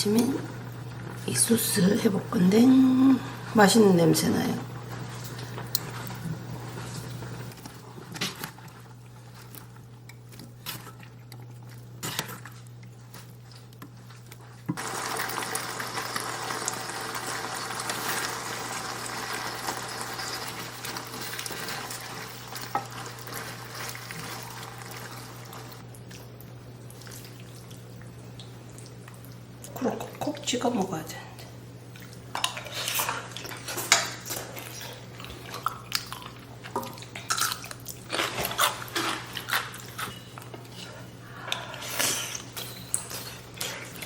아침에 이 소스 해볼 건데 맛있는 냄새 나요. 그렇게 콕 찍어 먹어야 되는데.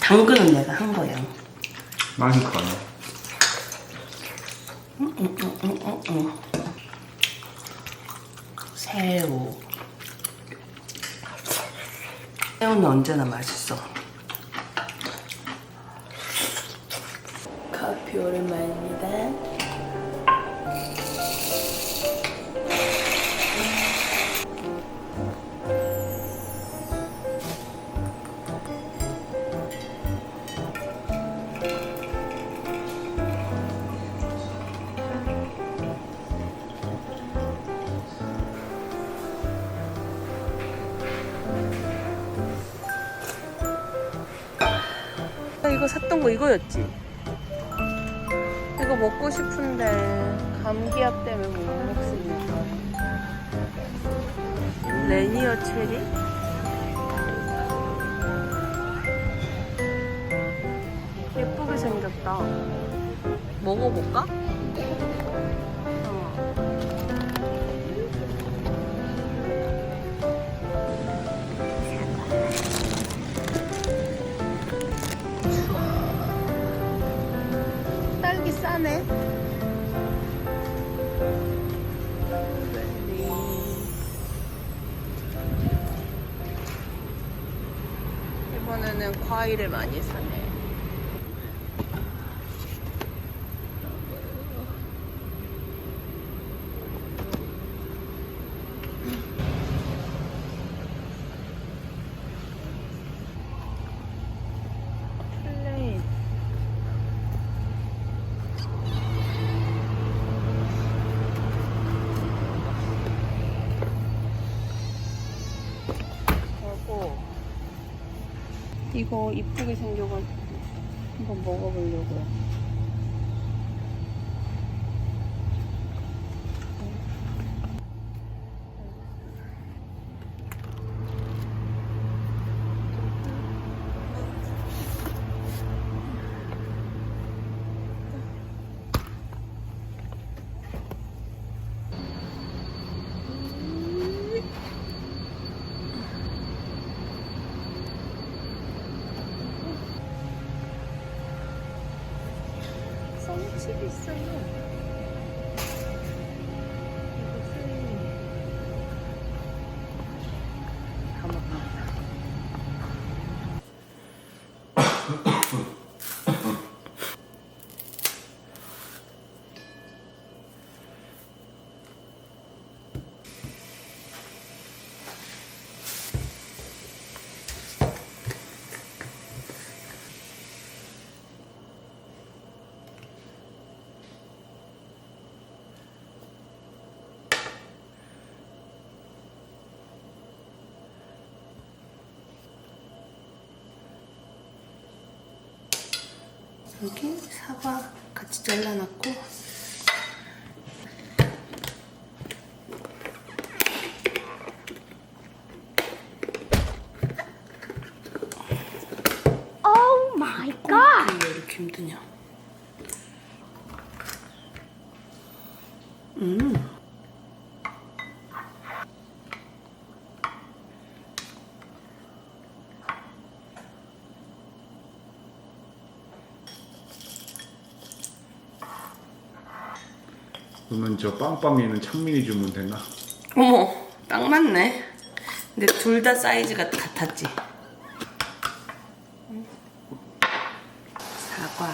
당근은 내가 한 거야. 맛이 가네. 새우. 새우는 언제나 맛있어. 먹고 싶은데 감기약 때문에 못 먹습니다. 레니어 체리? 예쁘게 생겼다. 먹어볼까? 싸네. 이번에는 과일을 많이 사네. 플레인. 하고 이거 이쁘게 생겨가지고 한번 먹어보려고요. 三路 여기 사과 같이 잘라놨고 Oh my god! 왜 이렇게 힘드냐 음 그러면 저 빵빵이는 창민이 주면 되나? 어머 딱 맞네. 근데 둘 다 사이즈가 같았지. 사과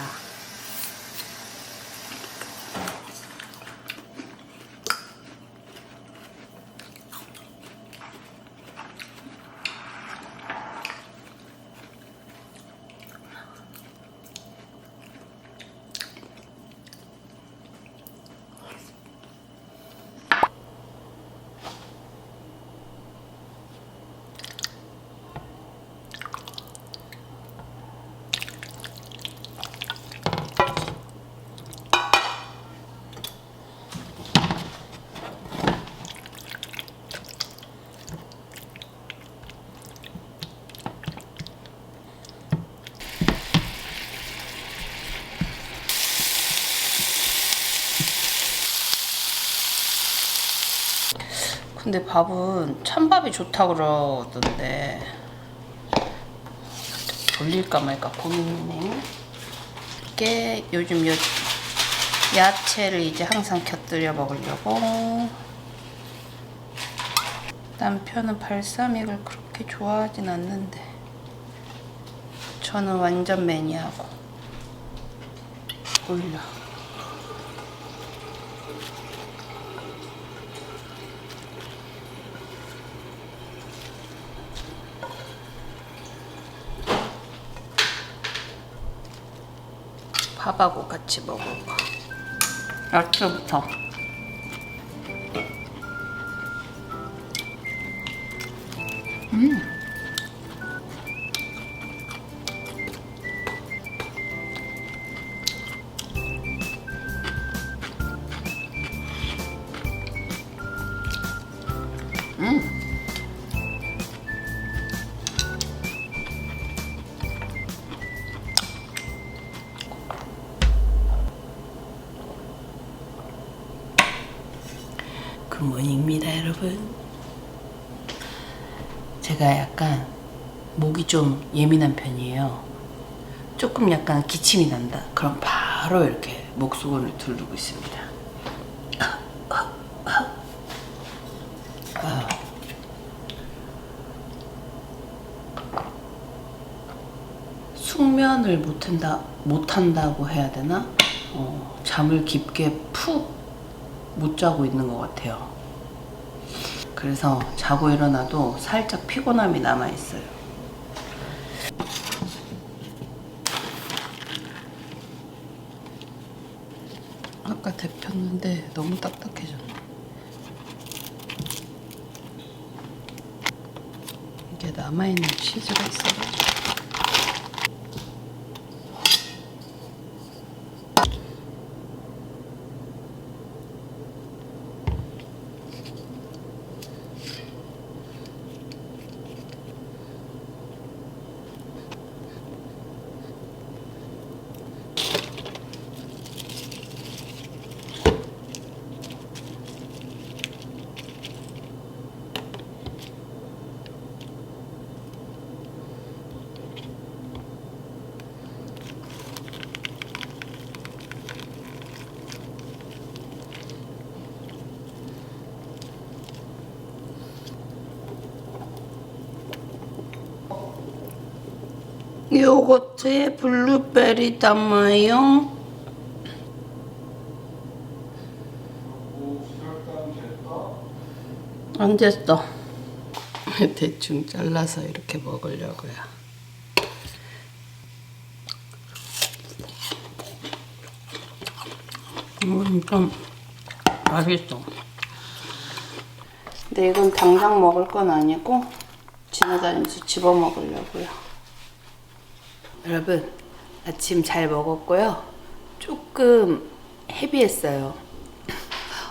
근데 밥은 찬밥이 좋다 그러던데. 돌릴까 말까 고민이네. 이게 요즘 요 야채를 이제 항상 곁들여 먹으려고. 남편은 발사믹을 그렇게 좋아하진 않는데. 저는 완전 매니아고. 올려 밥하고 같이 먹을 거. 야채부터 조금 약간 기침이 난다. 그럼 바로 이렇게 목수건을 두르고 있습니다. 숙면을 못한다 못한다고 해야 되나? 어, 잠을 깊게 푹 못 자고 있는 것 같아요. 그래서 자고 일어나도 살짝 피곤함이 남아 있어요. 아까 데폈는데 너무 딱딱해졌네. 이게 남아있는 치즈가 있어가지고. 요거트에 블루베리 담아요. 안 됐어. 대충 잘라서 이렇게 먹으려고요. 음, 좀 맛있어. 근데 이건 당장 먹을 건 아니고 지나다니면서 집어 먹으려고요. 여러분 아침 잘 먹었고요. 조금 헤비했어요.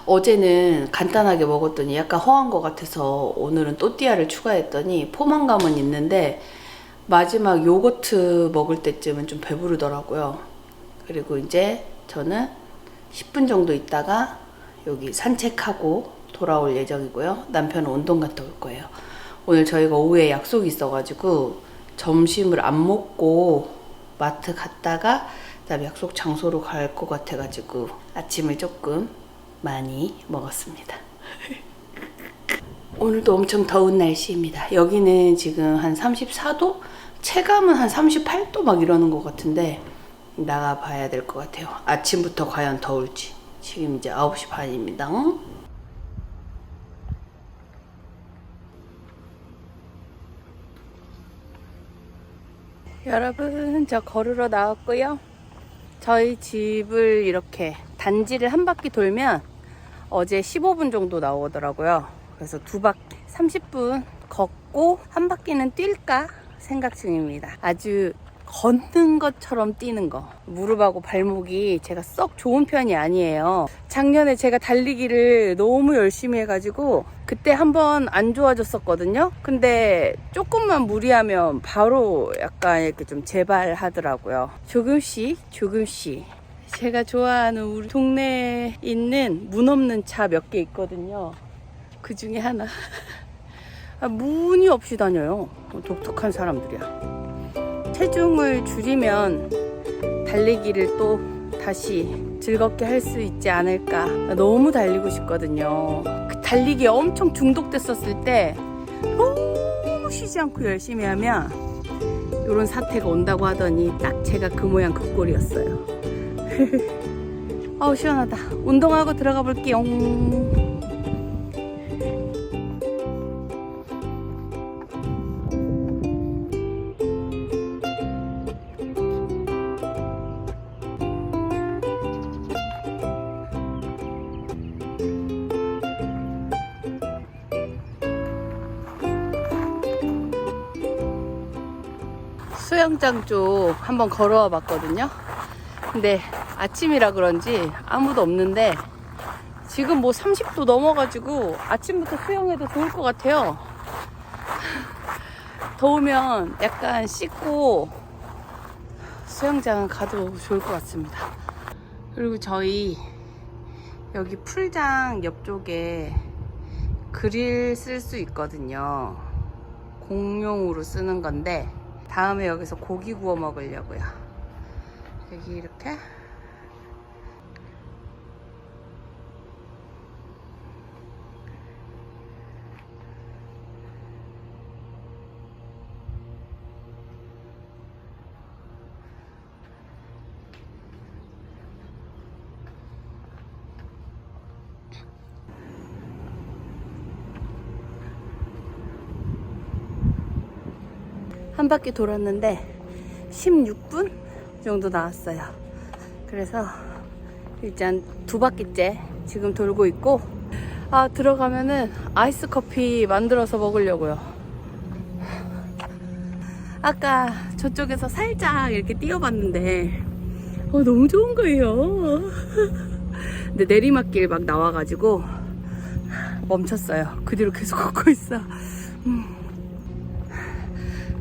어제는 간단하게 먹었더니 약간 허한 것 같아서 오늘은 또띠아를 추가했더니 포만감은 있는데 마지막 요거트 먹을 때쯤은 좀 배부르더라고요. 그리고 이제 저는 10분 정도 있다가 여기 산책하고 돌아올 예정이고요. 남편은 운동 갔다 올 거예요. 오늘 저희가 오후에 약속이 있어가지고 점심을 안 먹고 마트 갔다가 그다음에 약속 장소로 갈 것 같아가지고 아침을 조금 많이 먹었습니다. 오늘도 엄청 더운 날씨입니다. 여기는 지금 한 34도? 체감은 한 38도 막 이러는 것 같은데 나가 봐야 될 것 같아요. 아침부터 과연 더울지. 지금 이제 9시 반입니다. 여러분, 저 걸으러 나왔고요. 저희 집을 이렇게 단지를 한 바퀴 돌면 어제 15분 정도 나오더라고요. 그래서 두 바퀴 30분 걷고 한 바퀴는 뛸까 생각 중입니다. 아주 걷는 것처럼 뛰는 거. 무릎하고 발목이 제가 썩 좋은 편이 아니에요. 작년에 제가 달리기를 너무 열심히 해가지고 그때 한번 안 좋아졌었거든요. 근데 조금만 무리하면 바로 약간 이렇게 좀 재발하더라고요. 조금씩 조금씩 제가 좋아하는 우리 동네에 있는 문 없는 차 몇 개 있거든요. 그 중에 하나. 아, 무늬 없이 다녀요. 독특한 사람들이야. 체중을 줄이면 달리기를 또 다시 즐겁게 할 수 있지 않을까. 너무 달리고 싶거든요. 그 달리기에 엄청 중독됐었을 때 너무 쉬지 않고 열심히 하면 이런 사태가 온다고 하더니 딱 제가 그 모양 그 꼴이었어요. 아우 시원하다. 운동하고 들어가 볼게요. 수영장 쪽 한번 걸어와 봤거든요. 근데 아침이라 그런지 아무도 없는데 지금 뭐 30도 넘어가지고 아침부터 수영해도 좋을 것 같아요. 더우면 약간 씻고 수영장 가도 좋을 것 같습니다. 그리고 저희 여기 풀장 옆쪽에 그릴 쓸 수 있거든요. 공용으로 쓰는 건데 다음에 여기서 고기 구워 먹으려고요. 여기 이렇게 한 바퀴 돌았는데 16분 정도 나왔어요. 그래서 일단 두 바퀴째 지금 돌고 있고 아 들어가면은 아이스 커피 만들어서 먹으려고요. 아까 저쪽에서 살짝 이렇게 뛰어봤는데 어, 너무 좋은 거예요. 근데 내리막길 막 나와가지고 멈췄어요. 그 뒤로 계속 걷고 있어. 음.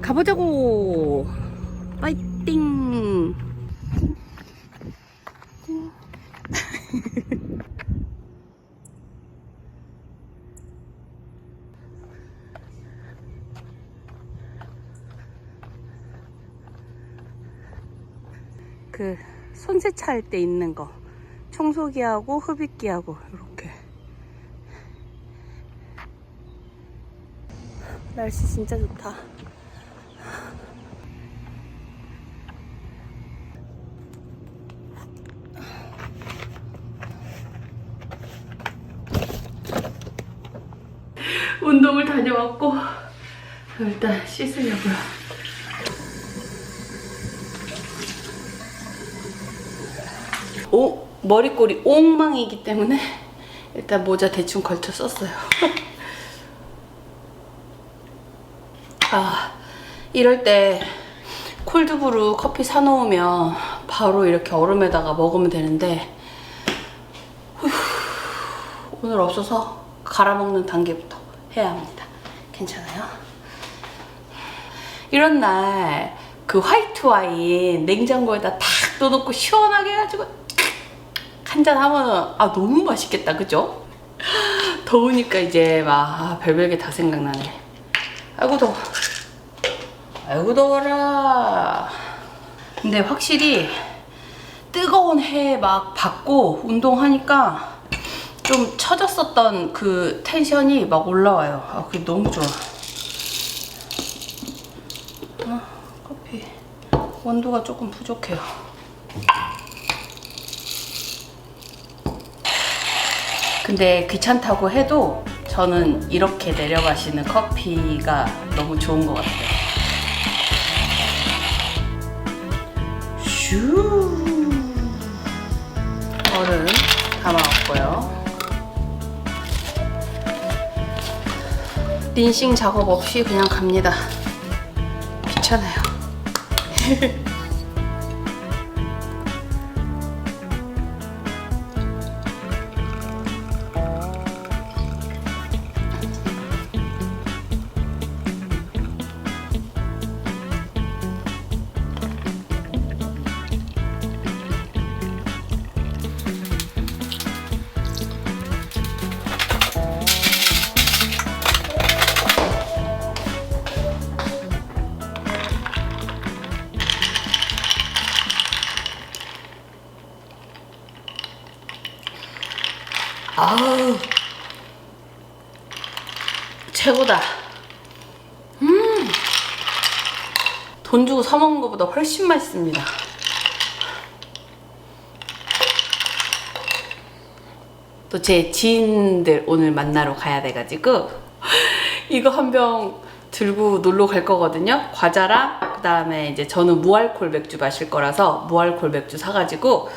가보자고. 파이팅. 그 손세차 할 때 있는 거 청소기하고 흡입기하고 이렇게 날씨 진짜 좋다. 운동을 다녀왔고 일단 씻으려고요. 오 머리꼬리 옹망이기 때문에 일단 모자 대충 걸쳐 썼어요. 아 이럴 때 콜드브루 커피 사놓으면 바로 이렇게 얼음에다가 먹으면 되는데 휴, 오늘 없어서 갈아먹는 단계부터 해야 합니다. 괜찮아요? 이런 날 그 화이트 와인 냉장고에다 탁 넣어놓고 시원하게 해가지고 한 잔 하면 아 너무 맛있겠다 그죠? 더우니까 이제 막 아, 별별 게 다 생각나네. 아이고 더워. 아이고 더워라. 근데 확실히 뜨거운 해 막 받고 운동하니까 좀 처졌었던 그 텐션이 막 올라와요. 아, 그게 너무 좋아. 아, 커피. 온도가 조금 부족해요. 근데 귀찮다고 해도 저는 이렇게 내려가시는 커피가 너무 좋은 것 같아요. 슈. 얼음 담아왔고요. 린싱 작업 없이 그냥 갑니다. 귀찮아요. 돈 주고 사 먹는 것보다 훨씬 맛있습니다. 또 제 지인들 오늘 만나러 가야 돼가지고 이거 한 병 들고 놀러 갈 거거든요. 과자랑 그다음에 이제 저는 무알콜 맥주 마실 거라서 무알콜 맥주 사가지고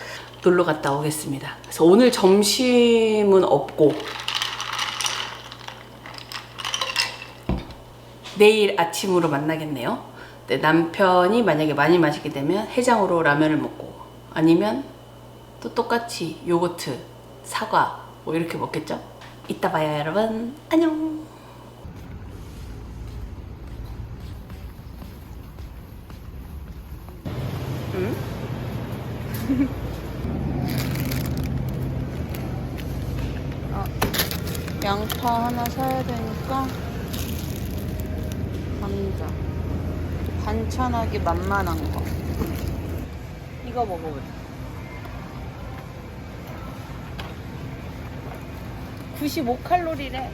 놀러 갔다 오겠습니다. 그래서 오늘 점심은 없고 내일 아침으로 만나겠네요. 근데 남편이 만약에 많이 마시게 되면 해장으로 라면을 먹고 아니면 또 똑같이 요거트, 사과 뭐 이렇게 먹겠죠? 이따 봐요 여러분. 안녕. 어, 양파 하나 사야 되니까 감자 반찬하기 만만한 거. 이거 먹어보자 95칼로리래.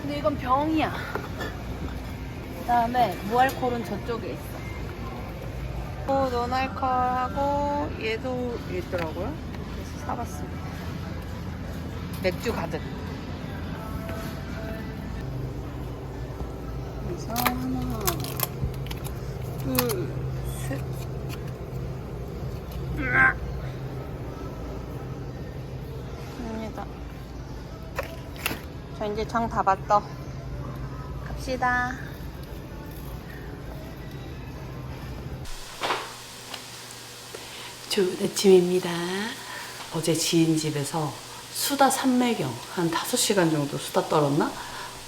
근데 이건 병이야. 그 다음에 무알콜은 저쪽에 있어. 또 노날컬하고 얘도 있더라고요. 그래서 사봤습니다. 맥주 가득 하나 둘셋 입니다 저 이제 장 다 봤다 갑시다 좋은 아침입니다. 어제 지인 집에서 수다 삼매경 한 5시간 정도 수다 떨었나?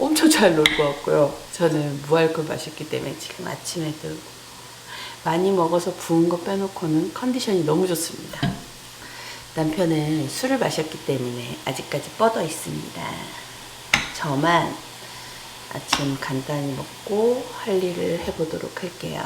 엄청 잘 놀고 왔고요. 저는 무알콜 마셨기 때문에 지금 아침에도 많이 먹어서 부은 거 빼놓고는 컨디션이 너무 좋습니다. 남편은 술을 마셨기 때문에 아직까지 뻗어 있습니다. 저만 아침 간단히 먹고 할 일을 해보도록 할게요.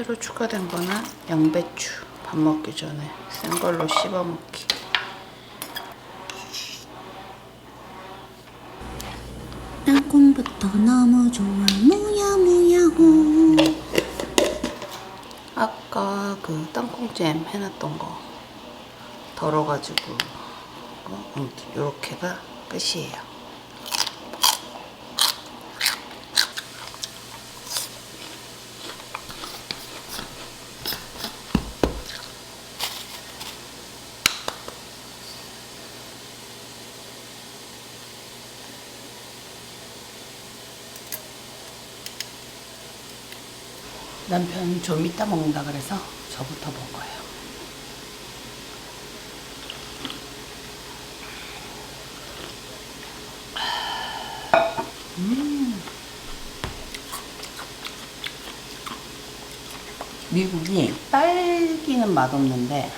새로 추가된 거는 양배추 밥 먹기 전에 센 걸로 씹어 먹기. 땅콩부터 너무 좋아. 무야무야호 아까 그 땅콩잼 해놨던 거 덜어가지고 어, 아무튼 요렇게가 끝이에요 남편 좀 이따 먹는다 그래서 저부터 먹어요. 음. 미국이 딸기는 맛없는데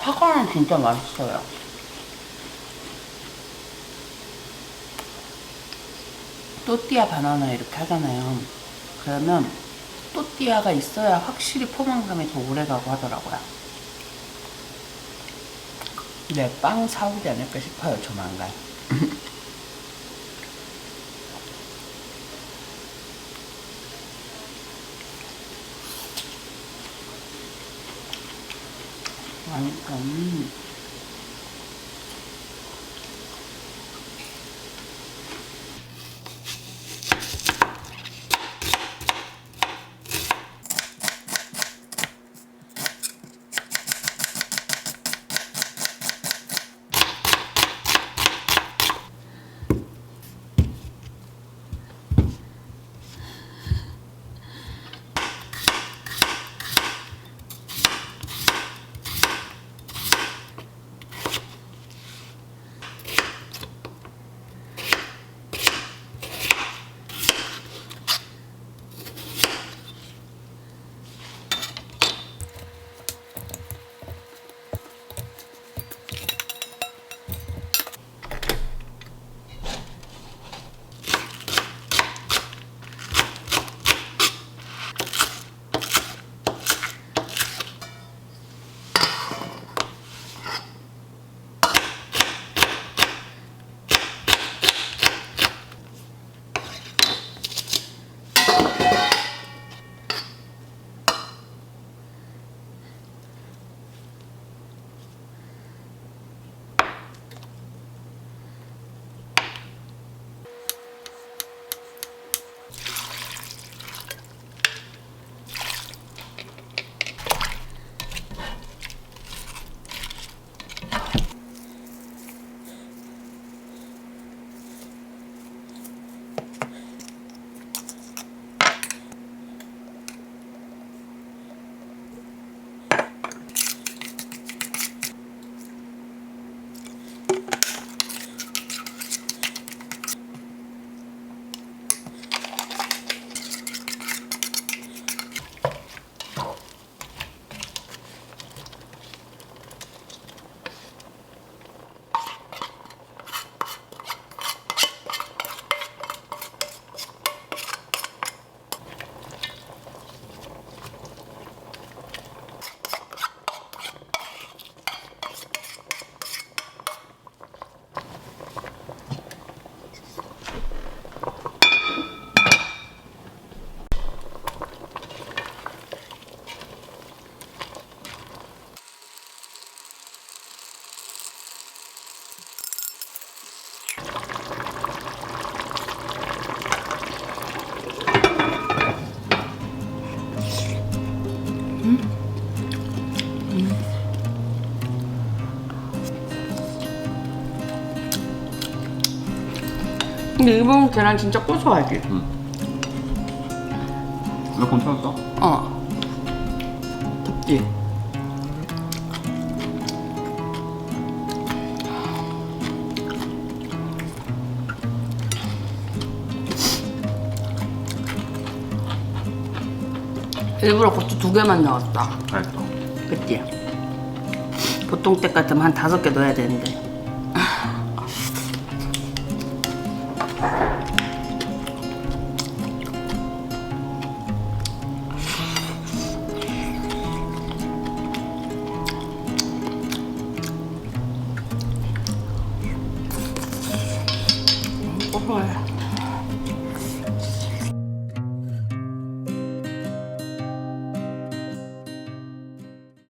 사과는 진짜 맛있어요. 또띠아 바나나 이렇게 하잖아요. 그러면 또띠아가 있어야 확실히 포만감이 더 오래가고 하더라고요. 네, 빵 사오지 않을까 싶어요, 조만간. 맛있다. 음. 근데 일본 계란 진짜 고소하지? 나 괜찮았어? 어. 덥지? 일부러 고추 두 개만 넣었다. 알았어. 그치? 보통 때 같으면 한 다섯 개 넣어야 되는데.